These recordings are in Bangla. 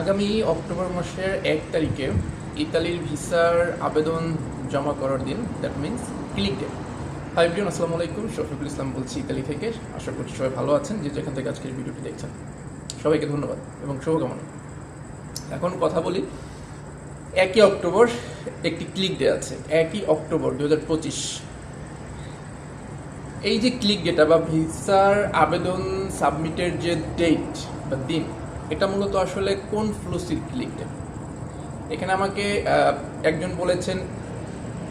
আগামী অক্টোবর মাসের এক তারিখে ইতালির ভিসার আবেদন জমা করার দিন that means click day hi Brian আসসালামু আলাইকুম, শফিকুল ইসলাম বলছি ইতালি থেকে। আশা করছি সবাই ভালো আছেন, যে যেখান থেকে আজকের ভিডিওটি দেখছেন। সবাইকে ধন্যবাদ এবং শুভকামনা। এখন কথা বলি, একই অক্টোবর একটি ক্লিক ডে আছে, একই অক্টোবর দু হাজার পঁচিশ। এই যে ক্লিক ডেটা বা ভিসার আবেদন সাবমিটের যে ডেট বা দিন এটা মূলত আসলে কোন ফ্লুসির ক্লিক ডে এখানে আমাকে একজন বলেছেন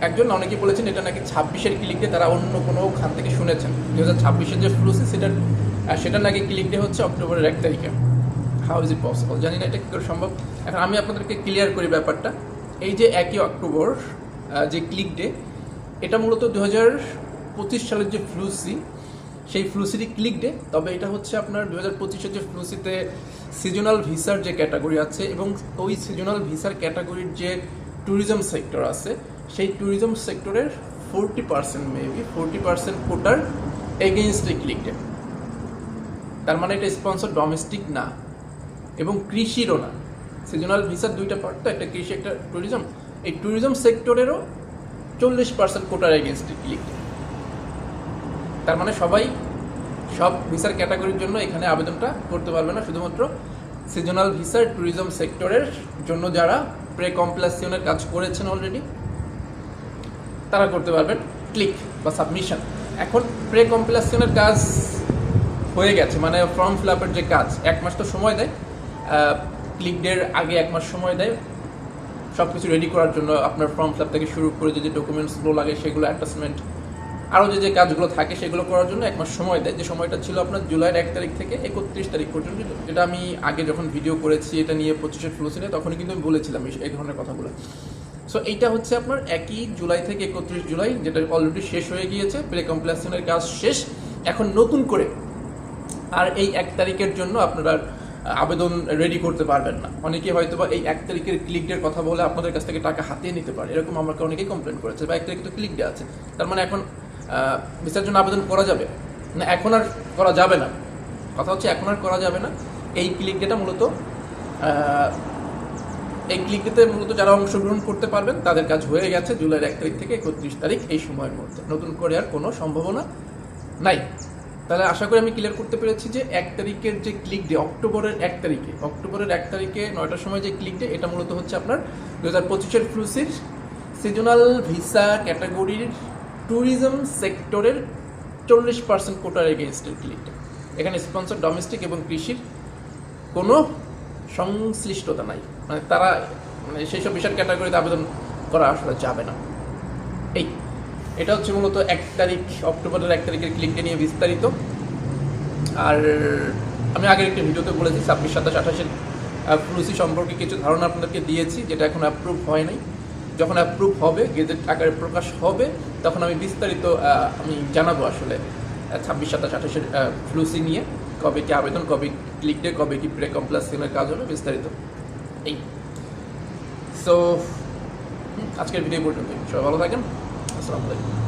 একজন না, অনেকেই বলেছেন এটা নাকি ছাব্বিশের ক্লিক ডে তারা অন্য কোনো খান থেকে শুনেছেন। দু হাজার ছাব্বিশের যে ফ্লুসি সেটার সেটা নাকি ক্লিক ডে হচ্ছে অক্টোবরের এক তারিখে। হাউ ইজ ইট পসিবল জানি না এটা কী করে সম্ভব। এখন আমি আপনাদেরকে ক্লিয়ার করি ব্যাপারটা। এই যে একই অক্টোবর যে ক্লিক ডে এটা মূলত দু হাজার পঁচিশ সালের যে ফ্লুসি সেই ফ্লুসিরই ক্লিক ডে তবে এটা হচ্ছে আপনার দু হাজার পঁচিশের যে ফ্লুসিতে সিজনাল ভিসার যে ক্যাটাগরি আছে এবং ওই সিজনাল ভিসার ক্যাটাগরির যে ট্যুরিজম সেক্টর আছে, সেই ট্যুরিজম সেক্টরের forty percent maybe forty percent কোটার এগেনস্ট ক্লিক ডে তার মানে এটা স্পন্সর ডোমেস্টিক না এবং কৃষিরও না। সিজনাল ভিসার দুইটা পার্ট তো একটা কৃষি, একটা ট্যুরিজম এই ট্যুরিজম সেক্টরেরও চল্লিশ পার্সেন্ট কোটার এগেনস্টে ক্লিক তার মানে সবাই সব ভিসার ক্যাটাগরির জন্য এখানে আবেদনটা করতে পারবে না। শুধুমাত্র সিজনাল ভিসার ট্যুরিজম সেক্টরের জন্য যারা প্রে কমপ্লাসিয়নের কাজ করেছেন অলরেডি তারা করতে পারবেন ক্লিক বা সাবমিশন এখন প্রে কমপ্লাসিয়নের কাজ হয়ে গেছে মানে ফর্ম ফিল আপের যে কাজ, এক মাস তো সময় দেয়। ক্লিক ডের আগে এক মাস সময় দেয়। সব কিছু রেডি করার জন্য আপনার ফর্ম ফিল আপ থেকে শুরু করে যে ডকুমেন্টসগুলো লাগে, সেগুলো অ্যাটাচমেন্ট আরও যে যে কাজগুলো থাকে সেগুলো করার জন্য এক মাস সময় দেয়। যে সময়টা ছিল আপনার জুলাইয়ের এক তারিখ থেকে একত্রিশ তারিখ পর্যন্ত যেটা আমি আগে যখন ভিডিও করেছি, এটা নিয়ে পঁচিশে ফ্লো ছিল তখনই কিন্তু আমি বলেছিলাম এই- ধরনের কথাগুলো। সো এইটা হচ্ছে আপনার একই জুলাই থেকে একত্রিশ জুলাই, যেটা অলরেডি শেষ হয়ে গিয়েছে প্রে কমপ্লেশনের কাজ শেষ। এখন নতুন করে আর এই এক তারিখের জন্য আপনারা আবেদন রেডি করতে পারবেন না। অনেকে হয়তো বা এই এক তারিখের ক্লিক ডের কথা বলে আপনাদের কাছ থেকে টাকা হাতিয়ে নিতে পারে। এরকম আমাকে অনেকেই কমপ্লেন করেছে, বা এক তারিখে তো ক্লিক ডে আছে। তার মানে এখন ভিসার জন্য আবেদন করা যাবে? না, এখন আর করা যাবে না। কথা হচ্ছে, এখন আর করা যাবে না। এই ক্লিক ডেটা মূলত এই ক্লিক ডেতে মূলত যারা অংশগ্রহণ করতে পারবেন, তাদের কাজ হয়ে গেছে জুলাইয়ের এক তারিখ থেকে একত্রিশ তারিখ এই সময়ের মধ্যে। নতুন করে আর কোনো সম্ভাবনা নাই। তাহলে আশা করি আমি ক্লিয়ার করতে পেরেছি যে এক তারিখের যে ক্লিক ডে অক্টোবরের এক তারিখে, অক্টোবরের এক তারিখে নয়টার সময় যে ক্লিক ডে এটা মূলত হচ্ছে আপনার দু হাজার পঁচিশের ফ্লুসির সিজনাল ভিসা ক্যাটাগরির ট্যুরিজম সেক্টরের চল্লিশ পার্সেন্ট কোটার এগেনস্টের ক্লিক ডে এখানে স্পন্সর ডোমেস্টিক এবং কৃষির কোনো সংশ্লিষ্টতা নাই। মানে তারা মানে সেই সব বিষয়ের ক্যাটাগরিতে আবেদন করা আসলে যাবে না। এই, এটা হচ্ছে মূলত এক তারিখ, অক্টোবরের এক তারিখের ক্লিকটা নিয়ে বিস্তারিত। আর আমি আগের একটা ভিডিওতে বলেছি, ছাব্বিশ, সাতাশ, আঠাশের ফ্লুসি সম্পর্কে কিছু ধারণা আপনাদেরকে দিয়েছি, যেটা এখন অ্যাপ্রুভ হয় নাই। যখন অ্যাপ্রুভ হবে গেজেট আকারে প্রকাশ হবে, তখন আমি বিস্তারিত আমি জানাব আসলে ছাব্বিশ, সাতাশ, আঠাশের ফ্লুসি নিয়ে, কবে কি আবেদন, কবে ক্লিক ডে কবে কি প্রে কমপ্লাসিনের কাজ হবে, বিস্তারিত। এই। সো আজকের ভিডিও পর্যন্ত সবাই ভালো থাকেন। আসসালামু আলাইকুম।